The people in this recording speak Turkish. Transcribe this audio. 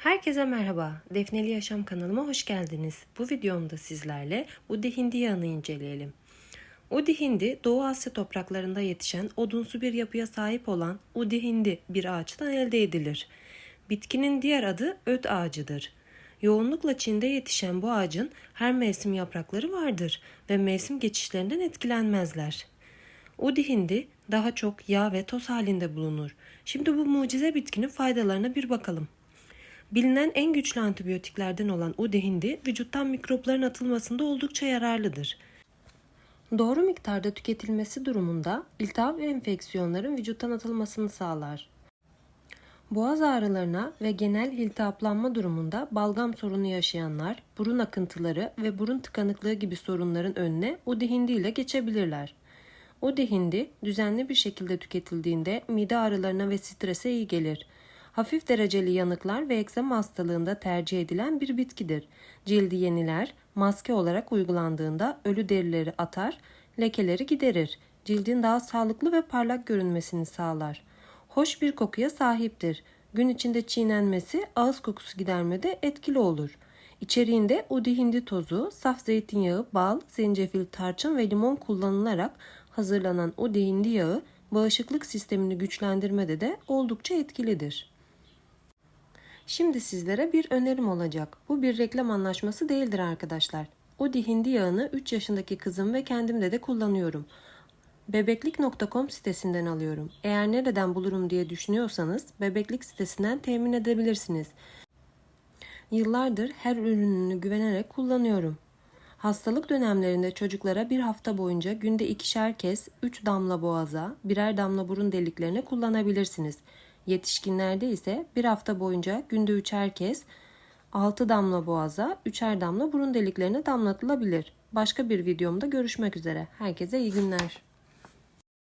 Herkese merhaba. Defneli Yaşam kanalıma hoş geldiniz. Bu videomda sizlerle Udi hindi yağını inceleyelim. Udi hindi Doğu Asya topraklarında yetişen odunsu bir yapıya sahip olan Udi hindi bir ağaçtan elde edilir. Bitkinin diğer adı öt ağacıdır. Yoğunlukla Çin'de yetişen bu ağacın her mevsim yaprakları vardır ve mevsim geçişlerinden etkilenmezler. Udi hindi daha çok yağ ve toz halinde bulunur. Şimdi bu mucize bitkinin faydalarına bir bakalım. Bilinen en güçlü antibiyotiklerden olan udi hindi vücuttan mikropların atılmasında oldukça yararlıdır. Doğru miktarda tüketilmesi durumunda iltihap ve enfeksiyonların vücuttan atılmasını sağlar. Boğaz ağrılarına ve genel iltihaplanma durumunda balgam sorunu yaşayanlar, burun akıntıları ve burun tıkanıklığı gibi sorunların önüne udi hindi ile geçebilirler. Udi hindi düzenli bir şekilde tüketildiğinde mide ağrılarına ve strese iyi gelir. Hafif dereceli yanıklar ve egzama hastalığında tercih edilen bir bitkidir. Cildi yeniler, maske olarak uygulandığında ölü derileri atar, lekeleri giderir. Cildin daha sağlıklı ve parlak görünmesini sağlar. Hoş bir kokuya sahiptir. Gün içinde çiğnenmesi ağız kokusu gidermede etkili olur. İçeriğinde udi hindi tozu, saf zeytinyağı, bal, zencefil, tarçın ve limon kullanılarak hazırlanan udi hindi yağı bağışıklık sistemini güçlendirmede de oldukça etkilidir. Şimdi sizlere bir önerim olacak. Bu bir reklam anlaşması değildir arkadaşlar. Udi hindi yağını 3 yaşındaki kızım ve kendimde de kullanıyorum. Bebeklik.com sitesinden alıyorum. Eğer nereden bulurum diye düşünüyorsanız bebeklik sitesinden temin edebilirsiniz. Yıllardır her ürününü güvenerek kullanıyorum. Hastalık dönemlerinde çocuklara bir hafta boyunca günde ikişer kez 3 damla boğaza, birer damla burun deliklerine kullanabilirsiniz. Yetişkinlerde ise bir hafta boyunca günde üçer kez 6 damla boğaza, 3'er damla burun deliklerine damlatılabilir. Başka bir videomda görüşmek üzere. Herkese iyi günler.